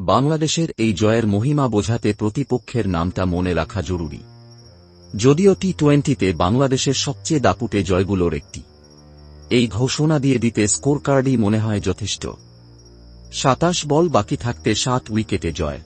বাংলাদেশের এই জয়ের মহিমা বোঝাতে প্রতিপক্ষের নামটা মনে রাখা জরুরি। যদিও টি টোয়েন্টিতে বাংলাদেশের সবচেয়ে দাপুটে জয়গুলোর একটি। এই ঘোষণা দিয়ে দিতে স্কোর কার্ডই মনে হয় যথেষ্ট। সাতাশ বল বাকি থাকতে সাত উইকেটে জয়।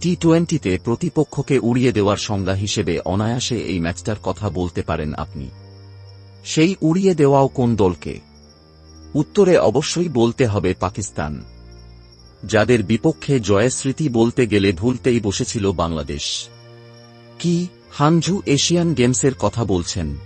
টি টোয়েন্টিতে প্রতিপক্ষকে উড়িয়ে দেওয়ার সংজ্ঞা হিসেবে অনায়াসে এই ম্যাচটার কথা বলতে পারেন আপনি। সেই উড়িয়ে দেওয়াও কোন দলকে? উত্তরে অবশ্যই বলতে হবে পাকিস্তান। যাদের বিপক্ষে জয়ের স্মৃতি বলতে গেলে ভুলতেই বসেছিল বাংলাদেশ। কি হানজু এশিয়ান গেমসের কথা বলছেন?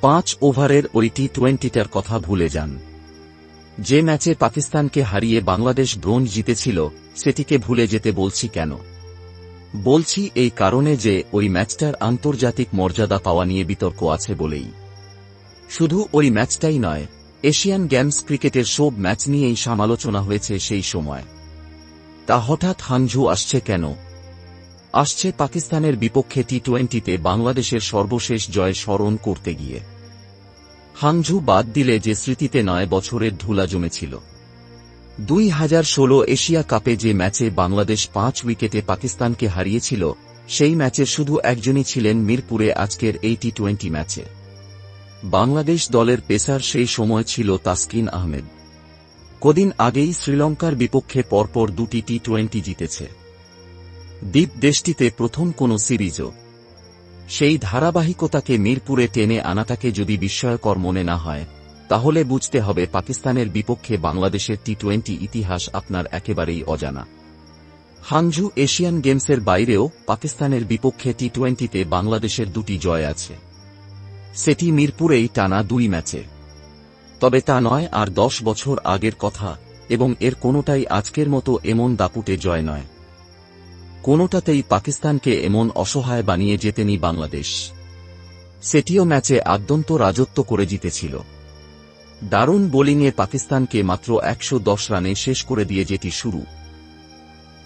পাঁচ ওভারের ওই টি টোয়েন্টিটার কথা ভুলে যান। যে ম্যাচে পাকিস্তানকে হারিয়ে বাংলাদেশ ব্রোঞ্জ জিতেছিল, সেটিকে ভুলে যেতে বলছি কেন? বলছি এই কারণে যে ওই ম্যাচটার আন্তর্জাতিক মর্যাদা পাওয়া নিয়ে বিতর্ক আছে বলেই। শুধু ওই ম্যাচটাই নয় এশিয়ান গেমস ক্রিকেটের সব ম্যাচ নিয়েই সমালোচনা হয়েছে সেই সময়। তা হঠাৎ হানঝু আসছে কেন? আসছে পাকিস্তানের বিপক্ষে টি টোয়েন্টিতে বাংলাদেশের সর্বশেষ জয় স্মরণ করতে গিয়ে। হাংঝু বাদ দিলে যে স্মৃতিতে নয় বছরের ধুলা জমেছিল। দুই হাজার ষোলো এশিয়া কাপে যে ম্যাচে বাংলাদেশ পাঁচ উইকেটে পাকিস্তানকে হারিয়েছিল, সেই ম্যাচে শুধু একজনই ছিলেন মিরপুরে আজকের এই টি টোয়েন্টি ম্যাচে। বাংলাদেশ দলের পেসার সেই সময় ছিল তাসকিন আহমেদ। কদিন আগেই শ্রীলঙ্কার বিপক্ষে পরপর দুটি টি টোয়েন্টি জিতেছে। দ্বীপ দেশটিতে প্রথম কোন সিরিজও। সেই ধারাবাহিকতাকে মিরপুরে টেনে আনাটাকে যদি বিস্ময়কর মনে না হয়, তাহলে বুঝতে হবে পাকিস্তানের বিপক্ষে বাংলাদেশের টি টোয়েন্টি ইতিহাস আপনার একেবারেই অজানা। হানজু এশিয়ান গেমসের বাইরেও পাকিস্তানের বিপক্ষে টি টোয়েন্টিতে বাংলাদেশের দুটি জয় আছে। সেটি মিরপুরেই টানা দুই ম্যাচে। তবে তা নয়, আর দশ বছর আগের কথা, এবং এর কোনোটাই আজকের মতো এমন দাপুটে জয় নয়। কোনোটাতেই পাকিস্তানকে এমন অসহায় বানিয়ে যেতেনি বাংলাদেশ। সেটিও ম্যাচে আদ্যন্ত রাজত্ব করে জিতেছিল। দারুণ বোলিংয়ে পাকিস্তানকে মাত্র একশো দশ রানে শেষ করে দিয়ে যেটি শুরু।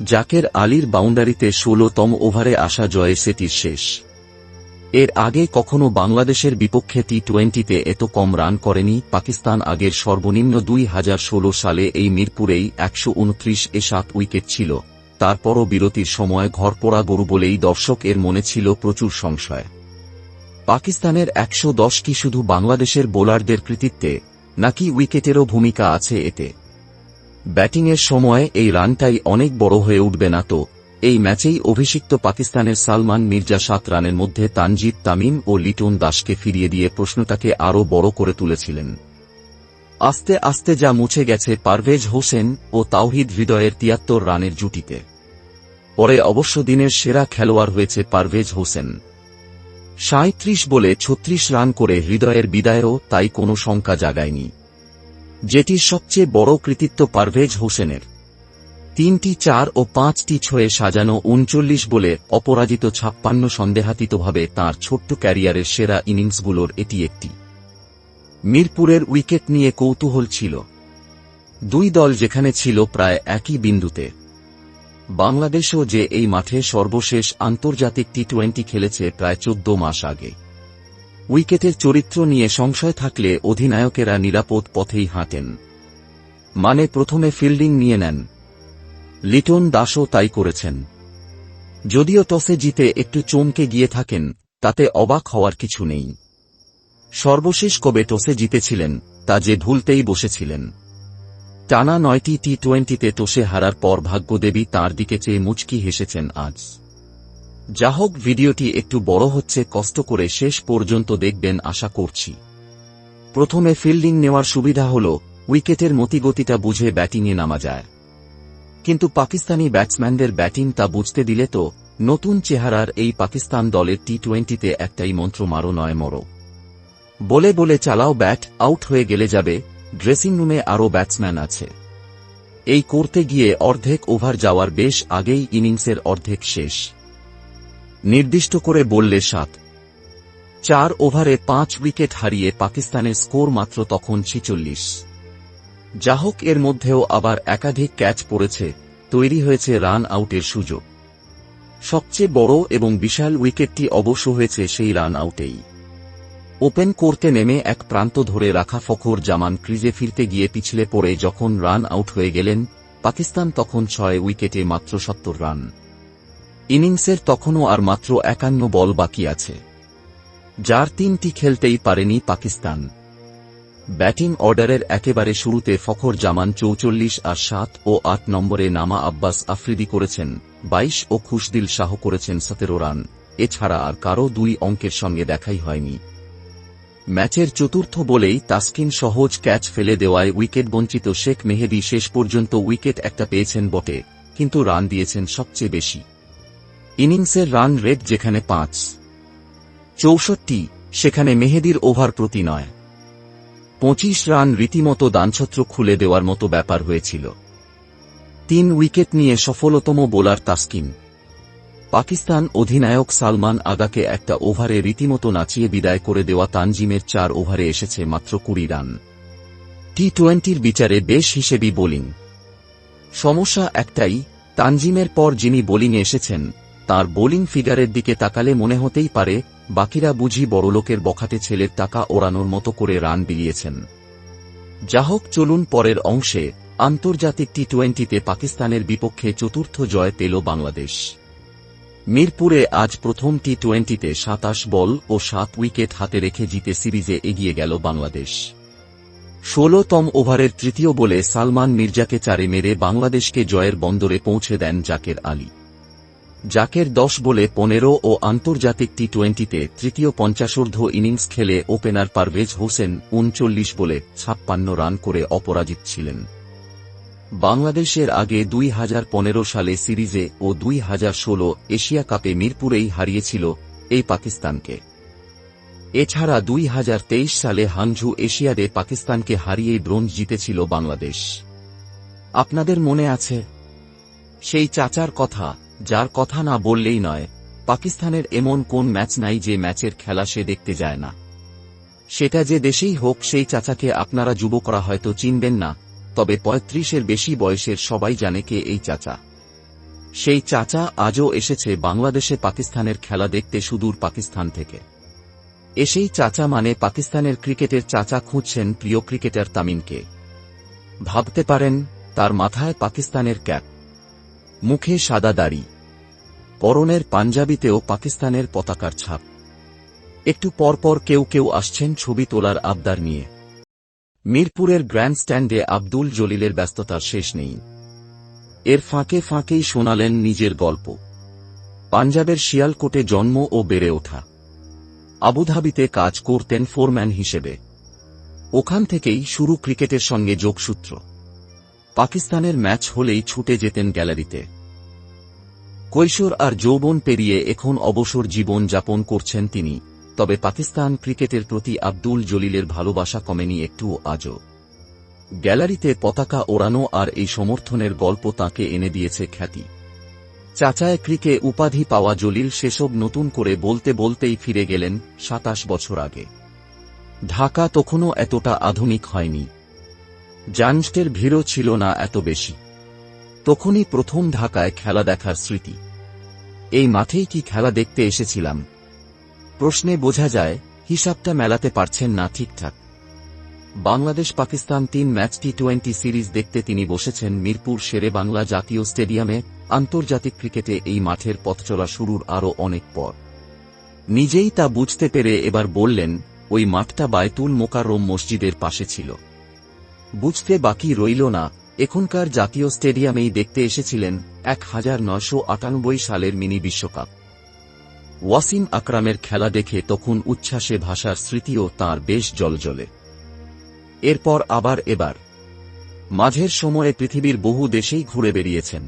জাকের আলীর বাউন্ডারিতে ষোলতম ওভারে আসা জয়ে সেটির শেষ। এর আগে কখনো বাংলাদেশের বিপক্ষে টি টোয়েন্টিতে এত কম রান করেনি পাকিস্তান আগের সর্বনিম্ন দুই হাজার ষোলো সালে এই মিরপুরেই একশো উনত্রিশ এ সাত উইকেট ছিল। তারপরও বিরতির সময় ঘরপোড়া গরু বলেই দর্শক এর মনে ছিল প্রচুর সংশয়। পাকিস্তানের একশো দশ কি শুধু বাংলাদেশের বোলারদের কৃতিত্বে, নাকি উইকেটেরও ভূমিকা আছে এতে? ব্যাটিংয়ের সময় এই রানটাই অনেক বড় হয়ে উঠবে না তো এই ম্যাচেই অভিষিক্ত পাকিস্তানের সালমান মির্জা সাত রানের মধ্যে তানজিদ তামিম ও লিটন দাসকে ফিরিয়ে দিয়ে প্রশ্নটাকে আরও বড় করে তুলেছিলেন। আস্তে আস্তে যা মুছে গেছে পারভেজ হোসেন ও তাওহিদ হৃদয়ের তিয়াত্তর রানের জুটিতে। পরে অবশ্য দিনের সেরা খেলোয়াড় হয়েছে পারভেজ হোসেন। সাঁত্রিশ বলে ছত্রিশ রান করে হৃদয়ের বিদায়েও তাই কোনো শঙ্কা জাগায়নি। যেটির সবচেয়ে বড় কৃতিত্ব পারভেজ হোসেনের। তিনটি চার ও পাঁচটি ছয়ে সাজানো উনচল্লিশ বলে অপরাজিত ছাপ্পান্ন সন্দেহাতীতভাবে তার ছোট্ট ক্যারিয়ারের সেরা ইনিংসগুলোর এটি একটি। মিরপুরের উইকেট নিয়ে কৌতূহল ছিল। দুই দল যেখানে ছিল প্রায় একই বিন্দুতে। বাংলাদেশও যে এই মাঠে সর্বশেষ আন্তর্জাতিক টি টোয়েন্টি খেলেছে প্রায় চোদ্দ মাস আগে। উইকেটের চরিত্র নিয়ে সংশয় থাকলে অধিনায়কেরা নিরাপদ পথেই হাঁটেন। মানে প্রথমে ফিল্ডিং নিয়ে নেন। লিটন দাসও তাই করেছেন। যদিও টসে জিতে একটু চমকে গিয়ে থাকেন, তাতে অবাক হওয়ার কিছু নেই। সর্বশেষ কবে টসে জিতেছিলেন, তা যে ভুলতেই বসেছিলেন। টানা নয়টি টি টোয়েন্টিতে টোসে হারার পর ভাগ্যদেবী তাঁর দিকে চেয়ে মুচকি হেসেছেন আজ। যা হোক, ভিডিওটি একটু বড় হচ্ছে, কষ্ট করে শেষ পর্যন্ত দেখবেন আশা করছি। প্রথমে ফিল্ডিং নেওয়ার সুবিধা হল, উইকেটের মতিগতিটা বুঝে ব্যাটিংয়ে নামা যায়। কিন্তু পাকিস্তানি ব্যাটসম্যানদের ব্যাটিং তা বুঝতে দিলে তো, নতুন চেহারার এই পাকিস্তান দলের টি টোয়েন্টিতে একটাই মন্ত্র, মারো নয়, মরো। বলে বলে চালাও ব্যাট, আউট হয়ে গেলে যাবে ড্রেসিং রুমে আরও ব্যাটসম্যান আছে। এই করতে গিয়ে অর্ধেক ওভার যাওয়ার বেশ আগেই ইনিংসের অর্ধেক শেষ। নির্দিষ্ট করে বললে সাত। চার ওভারে পাঁচ উইকেট হারিয়ে পাকিস্তানের স্কোর মাত্র তখন ছিচল্লিশ। যাহোক এর মধ্যেও আবার একাধিক ক্যাচ পড়েছে, তৈরি হয়েছে রান আউটের সুযোগ। সবচেয়ে বড় এবং বিশাল উইকেটটি অবশ্য হয়েছে সেই রান আউটেই। ওপেন করতে নেমে এক প্রান্ত ধরে রাখা ফখর জামান ক্রিজে ফিরতে গিয়ে পিছলে পড়ে যখন রান আউট হয়ে গেলেন, পাকিস্তান তখন ছয় উইকেটে মাত্র সত্তর রান। ইনিংসের তখনও আর মাত্র একান্ন বল বাকি আছে। যার তিনটি খেলতেই পারেনি পাকিস্তান। ব্যাটিং অর্ডারের একেবারে শুরুতে ফখর জামান চৌচল্লিশ আর সাত ও আট নম্বরে নামা আব্বাস আফ্রিদি করেছেন, বাইশ ও খুশদিল শাহ করেছেন সতেরো রান। এছাড়া আর কারও দুই অঙ্কের সঙ্গে দেখাই হয়নি। ম্যাচের চতুর্থ বলেই তাসকিন সহজ ক্যাচ ফেলে দেওয়ায় উইকেট বঞ্চিত শেখ মেহেদি শেষ পর্যন্ত উইকেট একটা পেয়েছেন বটে, কিন্তু রান দিয়েছেন সবচেয়ে বেশি। ইনিংসের রান রেট যেখানে পাঁচ। চৌষট্টি, সেখানে মেহেদির ওভার প্রতি নয়। পঁচিশ রান রীতিমতো দানছত্র খুলে দেওয়ার মতো ব্যাপার হয়েছিল। তিন উইকেট নিয়ে সফলতম বোলার তাসকিন। পাকিস্তান অধিনায়ক সালমান আগাকে একটা ওভারে রীতিমতো নাচিয়ে বিদায় করে দেওয়া তানজিমের চার ওভারে এসেছে মাত্র কুড়ি রান। টি টোয়েন্টির বিচারে বেশ হিসেবি বোলিং। সমস্যা একটাই, তানজিমের পর যিনি বোলিংয়ে এসেছেন, তার বোলিং ফিগারের দিকে তাকালে মনে হতেই পারে বাকিরা বুঝি বড়লোকের বখাটে ছেলের টাকা ওড়ানোর মতো করে রান বিলিয়েছেন। যাহোক চলুন পরের অংশে আন্তর্জাতিক টি টোয়েন্টিতে পাকিস্তানের বিপক্ষে চতুর্থ জয় পেল বাংলাদেশ। মিরপুরে আজ প্রথম টি টোয়েন্টিতে সাতাশ বল ও সাত উইকেট হাতে রেখে জিতে সিরিজে এগিয়ে গেল বাংলাদেশ। ষোলতম ওভারের তৃতীয় বলে সালমান মির্জাকে চারে মেরে বাংলাদেশকে জয়ের বন্দরে পৌঁছে দেন জাকের আলী। জাকের দশ বলে পনেরো ও আন্তর্জাতিক টি টোয়েন্টিতে তৃতীয় পঞ্চাশোর্ধ ইনিংস খেলে ওপেনার পারভেজ হোসেন উনচল্লিশ বলে ছাপ্পান্ন রান করে অপরাজিত ছিলেন। বাংলাদেশের আগে দুই হাজার পনেরো সালে সিরিজে ও দুই হাজার ষোলো এশিয়া কাপে মিরপুরেই হারিয়েছিল এই পাকিস্তানকে। এছাড়া দুই হাজার তেইশ সালে হানঝু এশিয়াডে পাকিস্তানকে হারিয়ে ব্রোঞ্জ জিতেছিল বাংলাদেশ। আপনাদের মনে আছে? সেই চাচার কথা যার কথা না বললেই নয়, পাকিস্তানের এমন কোন ম্যাচ নাই যে ম্যাচের খেলা সে দেখতে যায় না। সেটা যে দেশেই হোক, সেই চাচাকে আপনারা যুবকরা হয়তো চিনবেন না, তবে পঁয়ত্রিশের বেশি বয়সের সবাই জানে কে এই চাচা। সেই চাচা আজও এসেছে বাংলাদেশে পাকিস্তানের খেলা দেখতে সুদূর পাকিস্তান থেকে। এসেই চাচা মানে পাকিস্তানের ক্রিকেটের চাচা খুঁজছেন প্রিয় ক্রিকেটার তামিমকে। ভাবতে পারেন, তার মাথায় পাকিস্তানের ক্যাপ। মুখে সাদা দাড়ি। পরনের পাঞ্জাবিতেও পাকিস্তানের পতাকার ছাপ। একটু পরপর কেউ কেউ আসছেন ছবি তোলার আবদার নিয়ে। মিরপুরের গ্র্যান্ডস্ট্যান্ডে আব্দুল জলিলের ব্যস্ততার শেষ নেই। এর ফাঁকে ফাঁকেই শোনালেন নিজের গল্প। পাঞ্জাবের শিয়ালকোটে জন্ম ও বেড়ে ওঠা। আবুধাবিতে কাজ করতেন ফোরম্যান হিসেবে। ওখান থেকেই শুরু ক্রিকেটের সঙ্গে যোগসূত্র। পাকিস্তানের ম্যাচ হলেই ছুটে যেতেন গ্যালারিতে। কৈশোর আর যৌবন পেরিয়ে এখন অবসর জীবন যাপন করছেন তিনি, তবে পাকিস্তান ক্রিকেটের প্রতি আব্দুল জলিলের ভালোবাসা কমেনি একটু আজও। গ্যালারিতে পতাকা ওড়ানো আর এই সমর্থনের গল্প তাকে এনে দিয়েছে খ্যাতি। চাচায় ক্রিকে উপাধি পাওয়া জলিল সেসব নতুন করে বলতে বলতেই ফিরে গেলেন সাতাশ বছর আগে। ঢাকা তখনও এতটা আধুনিক হয়নি। জানস্টের ভিড়ও ছিল না এত বেশি। তখনই প্রথম ঢাকায় খেলা দেখার স্মৃতি। এই মাঠেই কি খেলা দেখতে এসেছিলাম? প্রশ্নে বোঝা যায়, হিসাবটা মেলাতে পারছেন না ঠিকঠাক। বাংলাদেশ পাকিস্তান তিন ম্যাচ টি টোয়েন্টি সিরিজ দেখতে তিনি বসেছেন মিরপুর শেরে বাংলা জাতীয় স্টেডিয়ামে। আন্তর্জাতিক ক্রিকেটে এই মাঠের পথচলা শুরুর আরও অনেক পর। নিজেই তা বুঝতে পেরে এবার বললেন, ওই মাঠটা বায়তুল মোকাররম মসজিদের পাশে ছিল। বুঝতে বাকি রইল না, এখনকার জাতীয় স্টেডিয়ামেই দেখতে এসেছিলেন এক হাজার নয়শো আটানব্বই সালের মিনি বিশ্বকাপ। ওয়াসিম আকরামের খেলা দেখে তখন উচ্ছ্বাসে ভাষার স্মৃতিও তাঁর বেশ জলজলে এরপর আবার এবার। মাঝের সময়ে পৃথিবীর বহু দেশেই ঘুরে বেরিয়েছেন।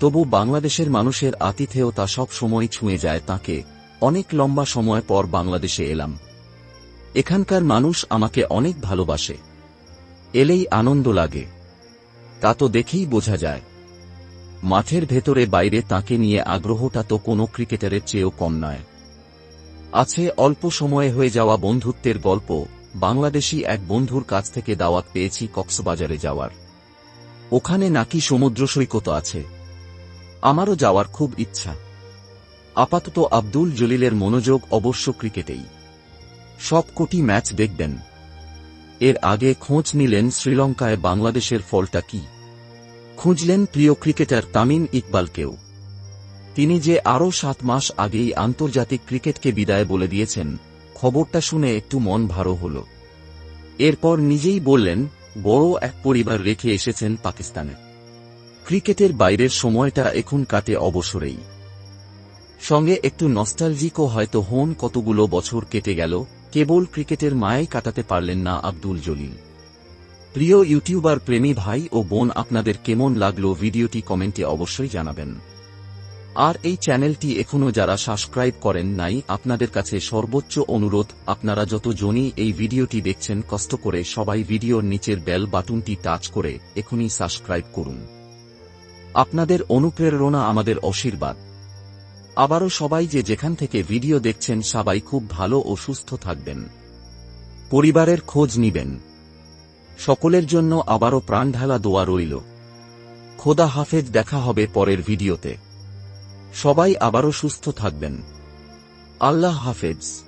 তবু বাংলাদেশের মানুষের আতিথেয়তা সব সময় ছুঁয়ে যায় তাকে, অনেক লম্বা সময় পর বাংলাদেশে এলাম। এখানকার মানুষ আমাকে অনেক ভালোবাসে। এলেই আনন্দ লাগে। তা তো দেখেই বোঝা যায়। মাঠের ভেতরে বাইরে তাকে নিয়ে আগ্রহটা তো কোনো ক্রিকেটারের চেয়েও কম নয়। আছে অল্প সময়ে হয়ে যাওয়া বন্ধুত্বের গল্প, বাংলাদেশি এক বন্ধুর কাছ থেকে দাওয়াত পেয়েছি কক্সবাজারে যাওয়ার। ওখানে নাকি সমুদ্র সৈকত আছে। আমারও যাওয়ার খুব ইচ্ছা। আপাতত আব্দুল জলিলের মনোযোগ অবশ্য ক্রিকেটেই। সব কোটি ম্যাচ দেখবেন। এর আগে খোঁজ নিলেন শ্রীলঙ্কায় বাংলাদেশের ফলটা কি। খুঁজলেন প্রিয় ক্রিকেটার তামিম ইকবালকেও। তিনি যে আরও সাত মাস আগেই আন্তর্জাতিক ক্রিকেটকে বিদায় বলে দিয়েছেন, খবরটা শুনে একটু মন ভারো হল। এরপর নিজেই বললেন, বড় এক পরিবার রেখে এসেছেন পাকিস্তানে। ক্রিকেটের বাইরের সময়টা এখন কাটে অবসরেই। সঙ্গে একটু নস্টালজিকও হয়তো হন কতগুলো বছর কেটে গেল কেবল ক্রিকেটের মায়াই কাটাতে পারলেন না আব্দুল জলিল। প্রিয় ইউটিউবার প্রেমী ভাই ও বোন, আপনাদের কেমন লাগল ভিডিওটি কমেন্টে অবশ্যই জানাবেন। আর এই চ্যানেলটি এখনও যারা সাবস্ক্রাইব করেন নাই, আপনাদের কাছে সর্বোচ্চ অনুরোধ, আপনারা যত জনই এই ভিডিওটি দেখছেন, কষ্ট করে সবাই ভিডিওর নিচের বেল বাটনটি টাচ করে এখনই সাবস্ক্রাইব করুন। আপনাদের অনুপ্রেরণা আমাদের আশীর্বাদ আবারও সবাই যে যেখান থেকে ভিডিও দেখছেন সবাই খুব ভালো ও সুস্থ থাকবেন। পরিবারের খোঁজ নিবেন। সকলের জন্য আবারও প্রাণঢালা দোয়া রইল। খোদা হাফেজ, দেখা হবে পরের ভিডিওতে। সবাই আবারও সুস্থ থাকবেন। আল্লাহ হাফেজ।